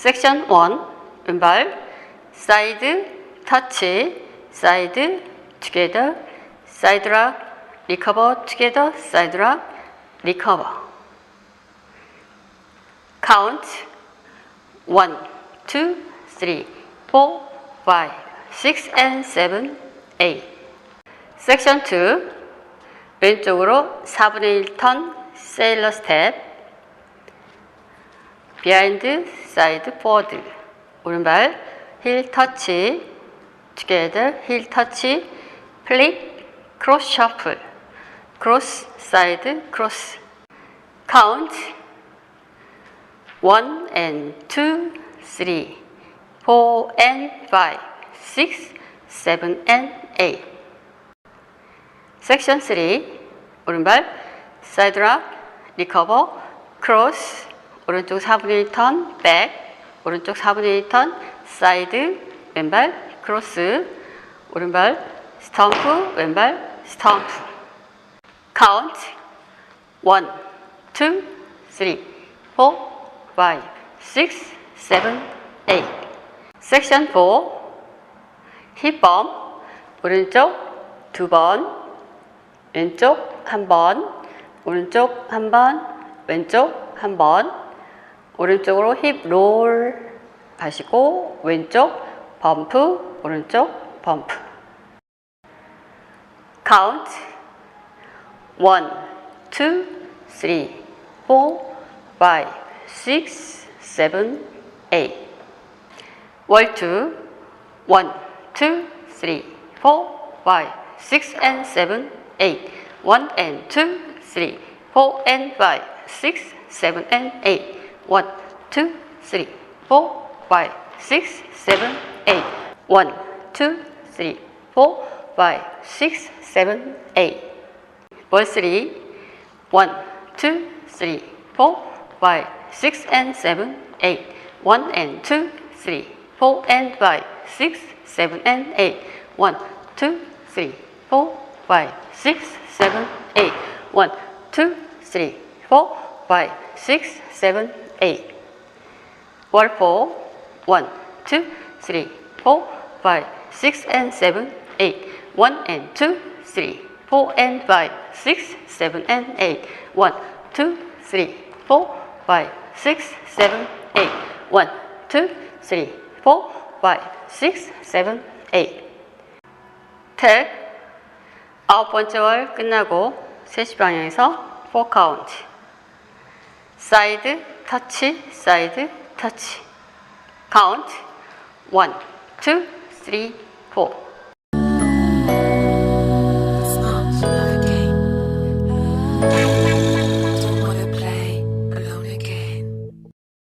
섹션 1 왼발 사이드 터치 사이드 투게더 사이드 락 리커버 투게더 사이드 락 리커버. 카운트. 1 2 3 4 5 6 and 7 8 섹션 2 왼쪽으로 4분의 1턴 세일러 스텝. 비하인드 사이드 포워드 오른발 힐 터치 together 힐 터치 플립 크로스 셔플 크로스 사이드 크로스 카운트 1 and 2 3 4 and 5 6 7 and 8 섹션 3 오른발 사이드 락 리커버 크로스 오른쪽 4분의 1턴 백 오른쪽 4분의 1턴 사이드 왼발 크로스 오른발 스탬프 왼발 스탬프 카운트 1 2 3 4 5 6 7 8 섹션 4 힙범 오른쪽 두 번. 왼쪽 한 번, 오른쪽 한 번, 왼쪽 한 번, 오른쪽으로 힙 롤 하시고 왼쪽 범프, 오른쪽 범프. 카운트 1, 2, 3, 4, 5, 6, 7, 8. 월투 1, 2, 3, 4, 5, 6 and 7, 8. 1 and 2, 3, 4 and 5, 6, 7 and 8. 1, 2, 3, 4, 5, 6, 7, 8. 1, 2, 3, 4, 5, 6, 7, 8. Ball 3, 1, 2, 3, 4, 5, 6 and 7, 8. 1 and 2, 3, 4 and 5, 6, 7 and 8. 1, 2, 3, 4, 5, 6, 7, 8. 1, 2, 3, 4, 5, 6, 7, 8. Wall 4, 1, 2, 3, 4, 5, 6 and 7, 8. 1 and 2, 3, 4 and 5, 6, 7 and 8. 1, 2, 3, 4, 5, 6, 7, 8. 1, 2, 3, 4, 5, 6, 7, 8. 탭 아홉 번째 월 끝나고 3시 방향에서 4 카운트 사이드 터치 사이드 터치. 카운트 1, 2, 3, 4